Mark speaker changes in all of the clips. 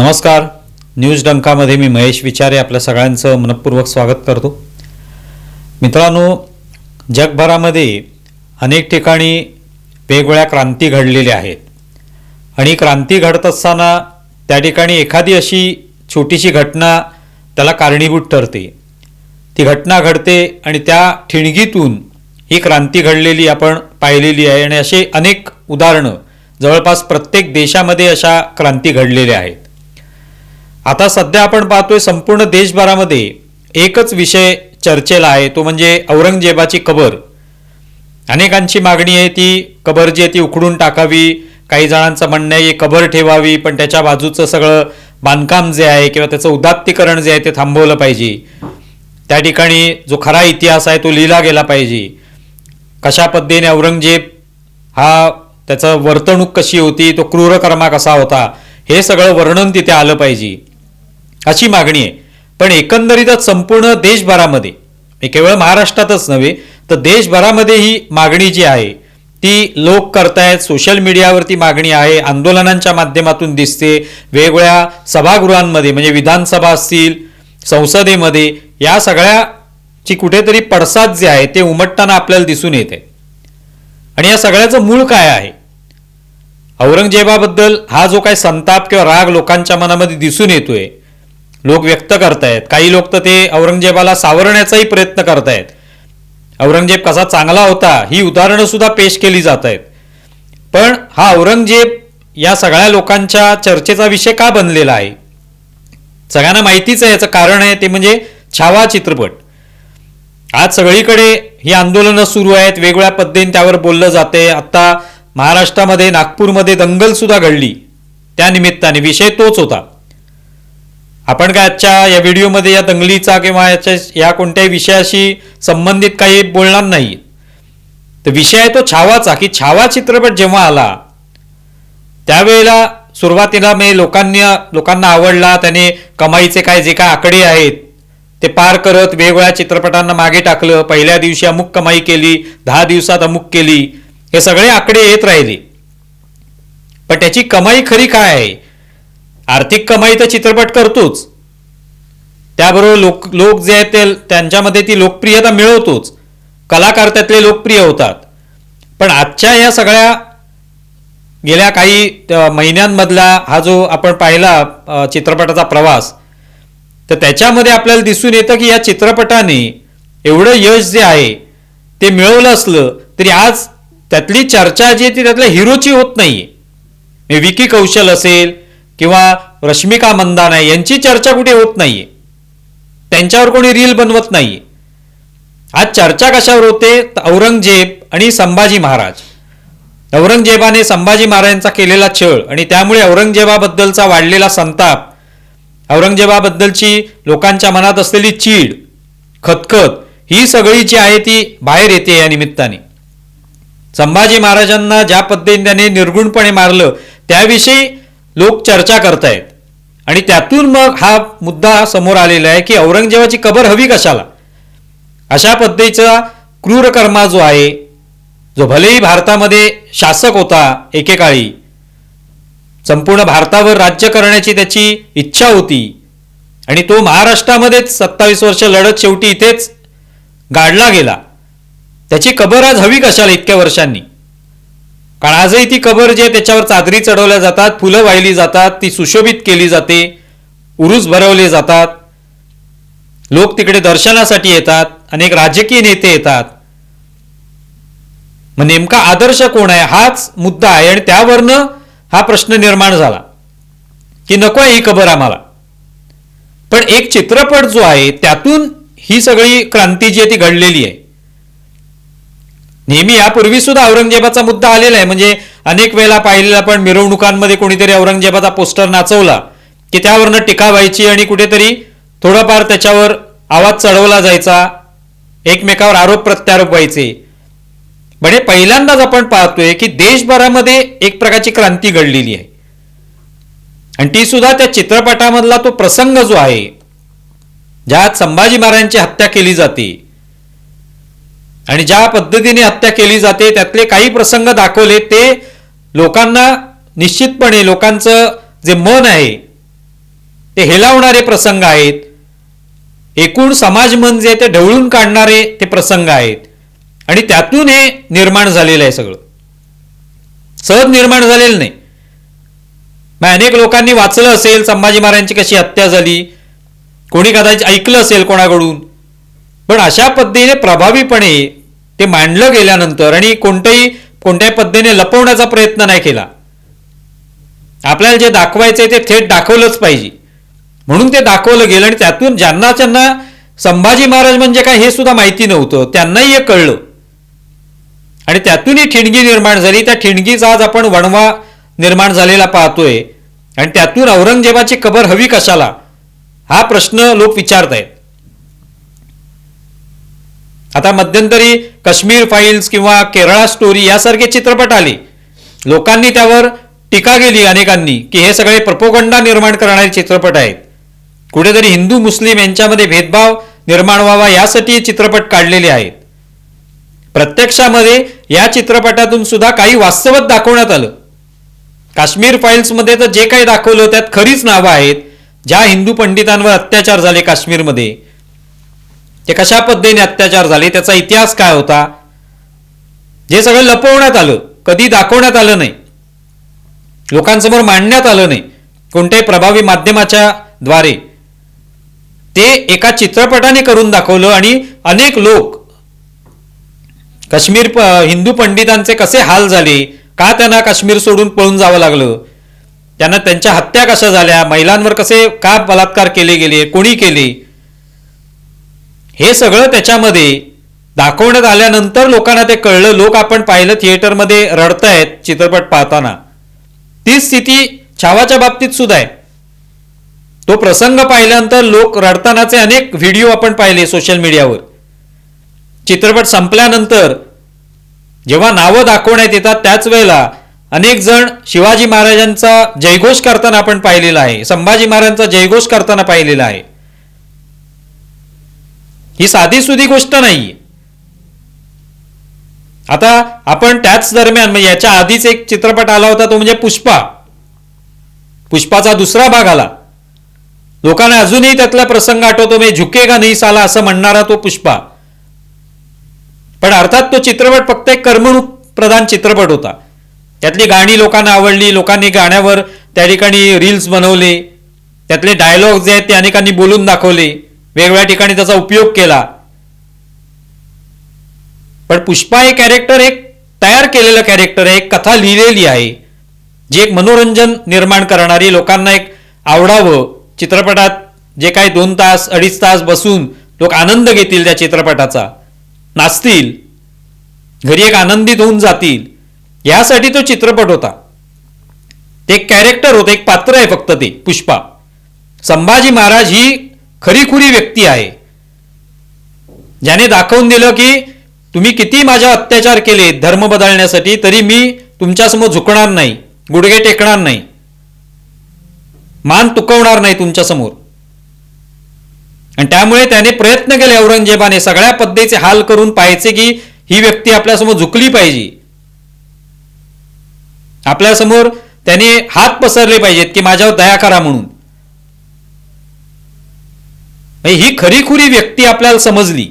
Speaker 1: नमस्कार. न्यूज डंकामध्ये मी महेश विचारे आपल्या सगळ्यांचं मनपूर्वक स्वागत करतो. मित्रांनो जगभरामध्ये अनेक ठिकाणी वेगवेगळ्या क्रांती घडलेल्या आहेत. आणि क्रांती घडत असताना त्या ठिकाणी एखादी अशी छोटीशी घटना त्याला कारणीभूत ठरते. ती घटना घडते आणि त्या ठिणगीतून ही क्रांती घडलेली आपण पाहिलेली आहे आणि असे अनेक उदाहरणं जवळपास प्रत्येक देशामध्ये अशा क्रांती घडलेल्या आहेत. आता सध्या आपण पाहतोय संपूर्ण देशभरामध्ये एकच विषय चर्चेला आहे तो म्हणजे औरंगजेबाची कबर. अनेकांची मागणी आहे ती कबर जी आहे ती उखडून टाकावी काही जणांचं म्हणणं आहे की कबर ठेवावी पण त्याच्या बाजूचं सगळं बांधकाम जे आहे किंवा त्याचं उदात्तीकरण जे आहे ते थांबवलं पाहिजे. त्या ठिकाणी जो खरा इतिहास आहे तो लिहिला गेला पाहिजे. कशा पद्धतीने औरंगजेब हा त्याचं वर्तणूक कशी होती तो क्रूरकर्मा कसा होता हे सगळं वर्णन तिथे आलं पाहिजे. अशी मागणी आहे. पण एकंदरीतच संपूर्ण देशभरामध्ये हे केवळ महाराष्ट्रातच नव्हे तर देशभरामध्ये ही मागणी जी आहे ती लोक करतायत सोशल मीडियावरती मागणी आहे आंदोलनांच्या माध्यमातून दिसते वेगवेगळ्या सभागृहांमध्ये म्हणजे विधानसभा असतील संसदेमध्ये या सगळ्याची कुठेतरी पडसाद जे आहे ते उमटताना आपल्याला दिसून येते. आणि या सगळ्याचं मूळ काय आहे? औरंगजेबाबद्दल हा जो काही संताप किंवा राग लोकांच्या मनामध्ये दिसून येतोय लोक व्यक्त करतायत. काही लोक तर ते औरंगजेबाला सावरण्याचाही प्रयत्न करतायत. औरंगजेब कसा चांगला होता ही उदाहरणं सुद्धा पेश केली जात आहेत पण हा औरंगजेब या सगळ्या लोकांच्या चर्चेचा विषय का बनलेला आहे? सगळ्यांना माहितीच आहे याचं कारण आहे ते म्हणजे छावा चित्रपट. आज सगळीकडे ही आंदोलनं सुरू आहेत वेगवेगळ्या पद्धतीने त्यावर बोललं जाते. आता महाराष्ट्रामध्ये नागपूरमध्ये दंगल सुद्धा घडली. त्या निमित्ताने विषय तोच होता. आपण काय आजच्या या व्हिडिओमध्ये या दंगलीचा किंवा याच्या या कोणत्याही विषयाशी संबंधित काही बोलणार नाही. तर विषय आहे तो छावाचा की छावा चित्रपट जेव्हा आला त्यावेळेला सुरुवातीला मी लोकांनी लोकांना आवडला त्याने कमाईचे काय जे काय आकडे आहेत ते पार करत वेगवेगळ्या चित्रपटांना मागे टाकलं. पहिल्या दिवशी अमुक कमाई केली दहा दिवसात अमुक केली हे सगळे आकडे येत राहिले. पण त्याची कमाई खरी काय आहे? आर्थिक कमाई तर चित्रपट करतोच. त्याबरोबर लोक लोक जे आहेत ते त्यांच्यामध्ये ती लोकप्रियता मिळवतोच. कलाकार त्यातले लोकप्रिय होतात. पण आजच्या या सगळ्या गेल्या काही महिन्यांमधला हा जो आपण पाहिला चित्रपटाचा प्रवास तर त्याच्यामध्ये आपल्याला दिसून येतं की या चित्रपटाने एवढं यश जे आहे ते मिळवलं असलं तरी आज त्यातली चर्चा जी आहे ती त्यातल्या हिरोची होत नाहीये. म्हणजे विकी कौशल असेल किंवा रश्मिका मंदाना यांची चर्चा कुठे होत नाहीये? त्यांच्यावर कोणी रील बनवत नाहीये. आज चर्चा कशावर होते? औरंगजेब आणि संभाजी महाराज. औरंगजेबाने संभाजी महाराजांचा केलेला छळ आणि त्यामुळे औरंगजेबाबद्दलचा वाढलेला संताप औरंगजेबाबद्दलची लोकांच्या मनात असलेली चीड खतखत ही सगळी जी आहे ती बाहेर येते या निमित्ताने. संभाजी महाराजांना ज्या पद्धतीने त्याने निर्गुणपणे मारलं त्याविषयी लोक चर्चा करतायत. आणि त्यातून मग हा मुद्दा समोर आलेला आहे की औरंगजेबाची कबर हवी कशाला? अशा पद्धतीचा क्रूरकर्मा जो आहे जो भलेही भारतामध्ये शासक होता एकेकाळी संपूर्ण भारतावर राज्य करण्याची त्याची इच्छा होती आणि तो महाराष्ट्रामध्येच सत्तावीस वर्ष लढत शेवटी इथेच गाडला गेला. त्याची कबर आज हवी कशाला इतक्या वर्षांनी? कारण आजही ती कबर जी आहे त्याच्यावर चादरी चढवल्या जातात फुलं वाहिली जातात ती सुशोभित केली जाते उरूस भरवले जातात. लोक तिकडे दर्शनासाठी येतात अनेक राजकीय नेते येतात. मग नेमका आदर्श कोण आहे हाच मुद्दा आहे आणि त्यावरनं हा प्रश्न निर्माण झाला की नको आहे ही कबर आम्हाला. पण एक चित्रपट जो आहे त्यातून ही सगळी क्रांती जी आहे ती घडलेली आहे. नेहमी यापूर्वी सुद्धा औरंगजेबाचा मुद्दा आलेला आहे. म्हणजे अनेक वेळेला पाहिलेला आपण मिरवणुकांमध्ये कोणीतरी औरंगजेबाचा पोस्टर नाचवला की त्यावरनं टीका व्हायची आणि कुठेतरी थोडाफार त्याच्यावर आवाज चढवला जायचा. एकमेकावर आरोप प्रत्यारोप व्हायचे. म्हणजे पहिल्यांदाच आपण पाहतोय की देशभरामध्ये एक प्रकारची क्रांती घडलेली आहे. आणि ती सुद्धा त्या चित्रपटामधला तो प्रसंग जो आहे ज्यात संभाजी महाराजांची हत्या केली जाते आणि ज्या पद्धतीने हत्या केली जाते त्यातले काही प्रसंग दाखवले ते लोकांना निश्चितपणे लोकांचं जे मन आहे ते हेलावणारे प्रसंग आहेत. एकूण समाज मन जे ते ढवळून काढणारे ते प्रसंग आहेत. आणि त्यातून हे निर्माण झालेलं आहे सगळं. सहज निर्माण झालेलं नाही. मग अनेक लोकांनी वाचलं असेल संभाजी महाराजांची कशी हत्या झाली? कोणी कदाचित ऐकलं असेल कोणाकडून? पण अशा पद्धतीने प्रभावीपणे ते मांडलं गेल्यानंतर आणि कोणत्याही कोणत्याही पद्धतीने लपवण्याचा प्रयत्न नाही केला. आपल्याला जे दाखवायचंय ते थेट दाखवलंच पाहिजे. म्हणून ते दाखवलं गेलं आणि त्यातून ज्यांना त्यांना संभाजी महाराज म्हणजे काय हे सुद्धा माहिती नव्हतं त्यांनाही हे कळलं. आणि त्यातूनही ठिणगी निर्माण झाली. त्या ठिणगीचा आज आपण वणवा निर्माण झालेला पाहतोय. आणि त्यातून औरंगजेबाची कबर हवी कशाला? हा प्रश्न लोक विचारतायत. आता मध्यंतरी काश्मीर फाईल्स किंवा केरळा स्टोरी यासारखे चित्रपट आले. लोकांनी त्यावर टीका केली अनेकांनी की हे सगळे प्रपोगंडा निर्माण करणारे चित्रपट आहेत. कुठेतरी हिंदू मुस्लिम यांच्यामध्ये भेदभाव निर्माण व्हावा यासाठी चित्रपट काढलेले आहेत. प्रत्यक्षामध्ये या चित्रपटातून सुद्धा काही वास्तवत दाखवण्यात आलं. काश्मीर फाईल्समध्ये तर जे काही दाखवलं त्यात खरीच नावं आहेत. ज्या हिंदू पंडितांवर अत्याचार झाले काश्मीरमध्ये ते कशा पद्धतीने अत्याचार झाले त्याचा इतिहास काय होता? जे सगळं लपवण्यात आलं. कधी दाखवण्यात आलं नाही. लोकांसमोर मांडण्यात आलं नाही. कोणत्याही प्रभावी माध्यमाच्या द्वारे. ते एका चित्रपटाने करून दाखवलं आणि अनेक लोक काश्मीर प- हिंदू पंडितांचे कसे हाल झाले का त्यांना काश्मीर सोडून पळून जावं लागलं त्यांना त्यांच्या हत्या कशा झाल्या महिलांवर कसे का बलात्कार केले गेले कोणी केले हे सगळं त्याच्यामध्ये दाखवण्यात आल्यानंतर लोकांना ते कळलं. लोक आपण पाहिलं थिएटरमध्ये रडतायत चित्रपट पाहताना. ती स्थिती छावाच्या बाबतीत सुद्धा आहे. तो प्रसंग पाहिल्यानंतर लोक रडतानाचे अनेक व्हिडिओ आपण पाहिले सोशल मीडियावर. चित्रपट संपल्यानंतर जेव्हा नावं दाखवण्यात येतात त्याच वेळेला अनेक जण शिवाजी महाराजांचा जयघोष करताना आपण पाहिलेला आहे. संभाजी महाराजांचा जयघोष करताना पाहिलेला आहे. ही साधी सुधी गोष्ट नाही आता आपण त्याच दरम्यान म्हणजे याच्या आधीच एक चित्रपट आला होता तो म्हणजे पुष्पा. पुष्पाचा दुसरा भाग आला. लोकांना अजूनही त्यातला प्रसंग आठवतो मी झुकेगा नाही साला असं म्हणणारा तो पुष्पा. पण अर्थात तो चित्रपट फक्त एक करमणूक प्रधान चित्रपट होता. त्यातली गाणी लोकांना आवडली लोकांनी गाण्यावर त्या ठिकाणी रील्स बनवले त्यातले डायलॉग जे आहेत ते अनेकांनी बोलून दाखवले. वेगवेगळ्या ठिकाणी त्याचा उपयोग केला. पण पुष्पा हे कॅरेक्टर एक तयार केलेलं कॅरेक्टर आहे एक कथा लिहिलेली आहे जी एक मनोरंजन निर्माण करणारी लोकांना एक आवडावं. चित्रपटात जे काही दोन तास अडीच तास बसून लोक आनंद घेतील त्या चित्रपटाचा. नाचतील. घरी एक आनंदित होऊन जातील. यासाठी तो चित्रपट होता. ते एक कॅरेक्टर होतं एक पात्र आहे फक्त ते पुष्पा. संभाजी महाराज ही खरीखुरी व्यक्ती आहे. ज्याने दाखवून दिलं की तुम्ही किती माझ्या अत्याचार केले धर्म बदलण्यासाठी तरी मी तुमच्यासमोर झुकणार नाही गुडघे टेकणार नाही. मान तुकवणार नाही तुमच्यासमोर. आणि त्यामुळे त्याने प्रयत्न केले औरंगजेबाने सगळ्या पद्धतीचे हाल करून पाहायचे की ही व्यक्ती आपल्यासमोर झुकली पाहिजे. आपल्यासमोर त्याने हात पसरले पाहिजेत की माझ्यावर दया करा म्हणून. म्हणजे ही खरीखुरी व्यक्ती आपल्याला समजली.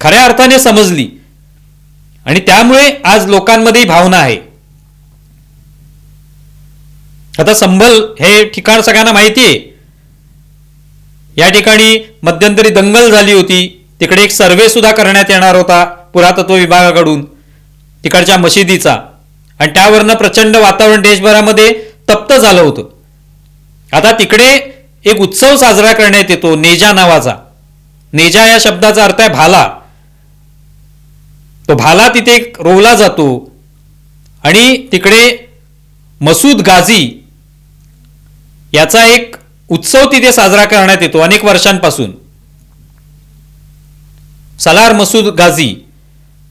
Speaker 1: खऱ्या अर्थाने समजली. आणि त्यामुळे आज लोकांमध्ये भावना आहे. आता संभल हे ठिकाण सगळ्यांना माहिती आहे. या ठिकाणी मध्यंतरी दंगल झाली होती. तिकडे एक सर्वे सुद्धा करण्यात येणार होता पुरातत्व विभागाकडून तिकडच्या मशिदीचा. आणि त्यावरनं प्रचंड वातावरण देशभरामध्ये तप्त झालं होतं. आता तिकडे एक उत्सव साजरा करण्यात येतो नेजा नावाचा. नेजा या शब्दाचा अर्थ आहे भाला. तो भाला तिथे एक रोवला जातो आणि तिकडे मसूद गाझी याचा एक उत्सव तिथे साजरा करण्यात येतो अनेक वर्षांपासून. सलार मसूद गाझी.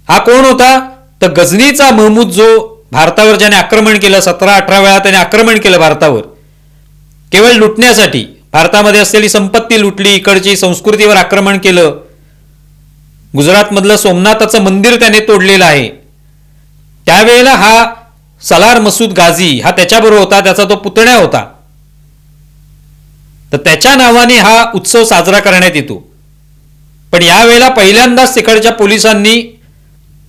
Speaker 1: हा कोण होता? तर गझनीचा महमूद जो भारतावर ज्याने आक्रमण केलं सतरा अठरा वेळा त्याने आक्रमण केलं भारतावर. केवळ लुटण्यासाठी. भारतामध्ये असलेली संपत्ती लुटली इकडची संस्कृतीवर आक्रमण केलं. गुजरातमधलं सोमनाथाचं मंदिर त्याने तोडलेलं आहे. त्यावेळेला हा सलार मसूद गाझी हा त्याच्याबरोबर होता त्याचा तो पुतण्या होता. तर त्याच्या नावाने हा उत्सव साजरा करण्यात येतो. पण यावेळेला पहिल्यांदाच तिकडच्या पोलिसांनी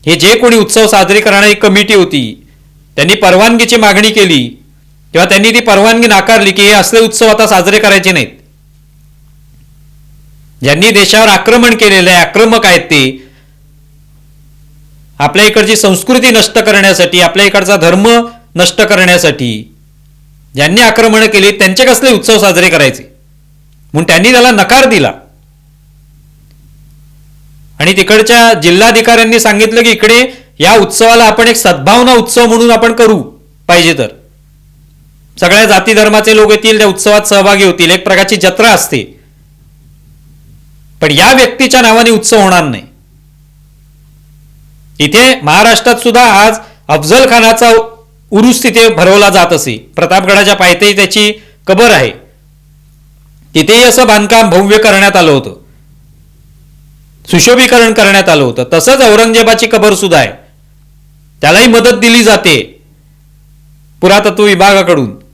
Speaker 1: हे जे कोणी उत्सव साजरे करणारी कमिटी होती त्यांनी परवानगीची मागणी केली. तेव्हा त्यांनी ती परवानगी नाकारली की हे असले उत्सव आता साजरे करायचे नाहीत. ज्यांनी देशावर आक्रमण केलेलं आहे आक्रमक आहेत ते आपल्या इकडची संस्कृती नष्ट करण्यासाठी आपल्या इकडचा धर्म नष्ट करण्यासाठी ज्यांनी आक्रमण केली त्यांचे कसले उत्सव साजरे करायचे? म्हणून त्यांनी त्याला नकार दिला. आणि तिकडच्या जिल्हाधिकाऱ्यांनी सांगितलं की इकडे या उत्सवाला आपण एक सद्भावना उत्सव म्हणून आपण करू पाहिजे तर. सगळ्या जाती धर्माचे लोक येतील त्या उत्सवात सहभागी होतील. एक प्रकारची जत्रा असते. पण या व्यक्तीच्या नावाने उत्सव होणार नाही. इथे महाराष्ट्रात सुद्धा आज अफजल खानाचा उरुस तिथे भरवला जात असे. प्रतापगडाच्या पायथ्याही त्याची कबर आहे. तिथेही असं बांधकाम भव्य करण्यात आलं होतं. सुशोभीकरण करण्यात आलं होतं. तसंच औरंगजेबाची कबर सुद्धा आहे. त्यालाही मदत दिली जाते. पुरातत्व विभागाकडून.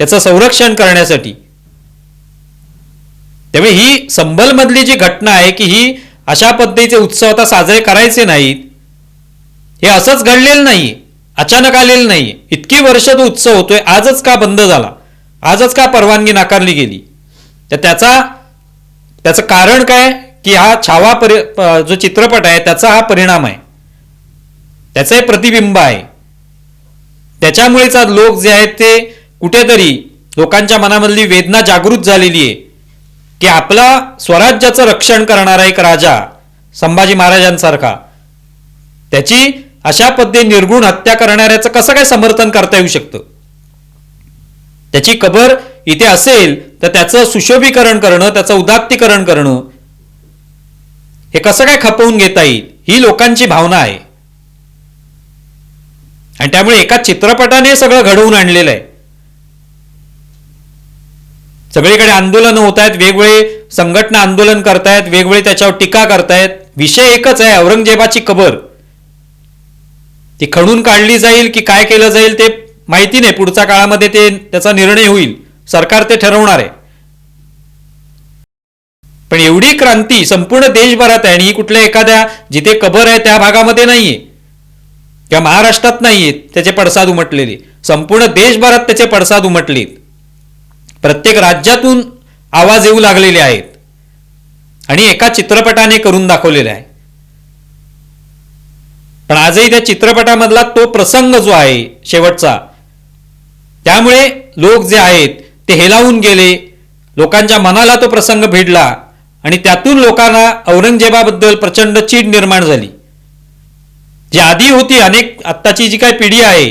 Speaker 1: त्याचं संरक्षण करण्यासाठी. त्यामुळे ही संबलमधली जी घटना आहे की ही अशा पद्धतीचे उत्सव आता साजरे करायचे नाहीत हे असंच घडलेलं नाही अचानक आलेलं नाही. इतकी वर्ष तो उत्सव होतोय आजच का बंद झाला? आजच का परवानगी नाकारली गेली? तर त्याचा त्याचं कारण काय? की हा छावा परि जो चित्रपट आहे त्याचा हा परिणाम आहे. त्याचं हे प्रतिबिंब आहे. त्याच्यामुळेच आज लोक जे आहेत ते कुठेतरी लोकांच्या मनामधली वेदना जागृत झालेली आहे की आपला स्वराज्याचं रक्षण करणारा एक राजा संभाजी महाराजांसारखा त्याची अशा पद्धती निर्गुण हत्या करणाऱ्याचं कसं काय समर्थन करता येऊ शकतं? त्याची कबर इथे असेल तर त्याचं सुशोभीकरण करणं त्याचं उदात्तीकरण करणं हे कसं काय खपवून घेता येईल ही लोकांची भावना आहे. आणि त्यामुळे एका चित्रपटाने सगळं घडवून आणलेलं आहे. सगळीकडे आंदोलन होत आहेत वेगवेगळे संघटना आंदोलन करतायत वेगवेगळे त्याच्यावर टीका करतायत. विषय एकच आहे औरंगजेबाची कबर. ती खणून काढली जाईल की काय केलं जाईल ते माहिती नाही. पुढच्या काळामध्ये ते त्याचा निर्णय होईल. सरकार ते ठरवणार आहे. पण एवढी क्रांती संपूर्ण देशभरात आहे आणि ही कुठल्या एखाद्या जिथे कबर आहे त्या भागामध्ये नाहीये. किंवा महाराष्ट्रात नाहीये त्याचे पडसाद उमटलेले. संपूर्ण देशभरात त्याचे पडसाद उमटलेत. प्रत्येक राज्यातून आवाज येऊ लागलेले आहेत. आणि एका चित्रपटाने करून दाखवलेले आहे. पण आजही त्या चित्रपटामधला तो प्रसंग जो आहे शेवटचा त्यामुळे लोक जे आहेत ते हेलावून गेले. लोकांच्या मनाला तो प्रसंग भिडला आणि त्यातून लोकांना औरंगजेबाबद्दल प्रचंड चीड निर्माण झाली. जी आधी होती अनेक आत्ताची जी काय पिढी आहे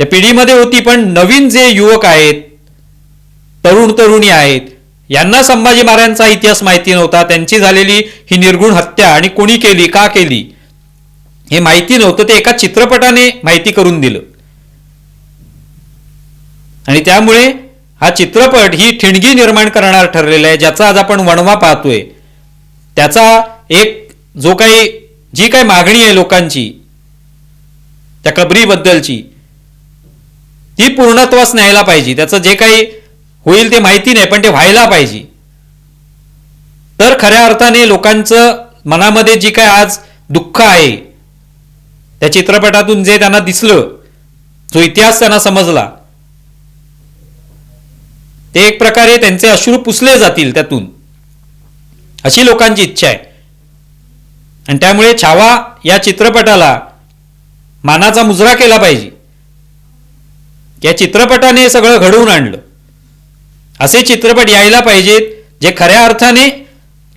Speaker 1: त्या पिढीमध्ये होती पण नवीन जे युवक आहेत तरुण तरुणी आहेत यांना संभाजी महाराजांचा इतिहास माहिती नव्हता. त्यांची झालेली ही निर्गुण हत्या आणि कोणी केली का केली हे माहिती नव्हतं. ते एका चित्रपटाने माहिती करून दिलं. आणि त्यामुळे हा चित्रपट ही ठिणगी निर्माण करणार ठरलेला आहे ज्याचा आज आपण वणवा पाहतोय. त्याचा एक जो काही जी काही मागणी आहे लोकांची त्या कबरीबद्दलची ही पूर्णत्वास न्यायला पाहिजे. त्याचं जे काही होईल ते माहिती नाही पण ते व्हायला पाहिजे. तर खऱ्या अर्थाने लोकांचं मनामध्ये जी काय आज दुःख आहे त्या चित्रपटातून जे त्यांना दिसलं जो इतिहास त्यांना समजला ते एक प्रकारे त्यांचे अश्रू पुसले जातील त्यातून. अशी लोकांची इच्छा आहे. आणि त्यामुळे छावा या चित्रपटाला मानाचा मुजरा केला पाहिजे. या चित्रपटाने सगळं घडवून आणलं. असे चित्रपट यायला पाहिजेत जे खऱ्या अर्थाने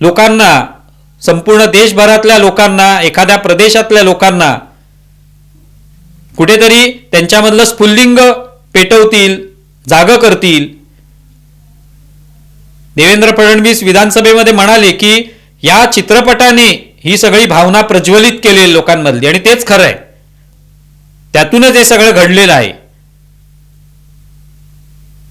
Speaker 1: लोकांना संपूर्ण देशभरातल्या लोकांना एखाद्या प्रदेशातल्या लोकांना कुठेतरी त्यांच्यामधलं स्फुल्लिंग पेटवतील जाग करतील. देवेंद्र फडणवीस विधानसभेमध्ये म्हणाले की या चित्रपटाने ही सगळी भावना प्रज्वलित केली लोकांमधली आणि तेच खरं आहे. त्यातूनच हे सगळं घडलेलं आहे.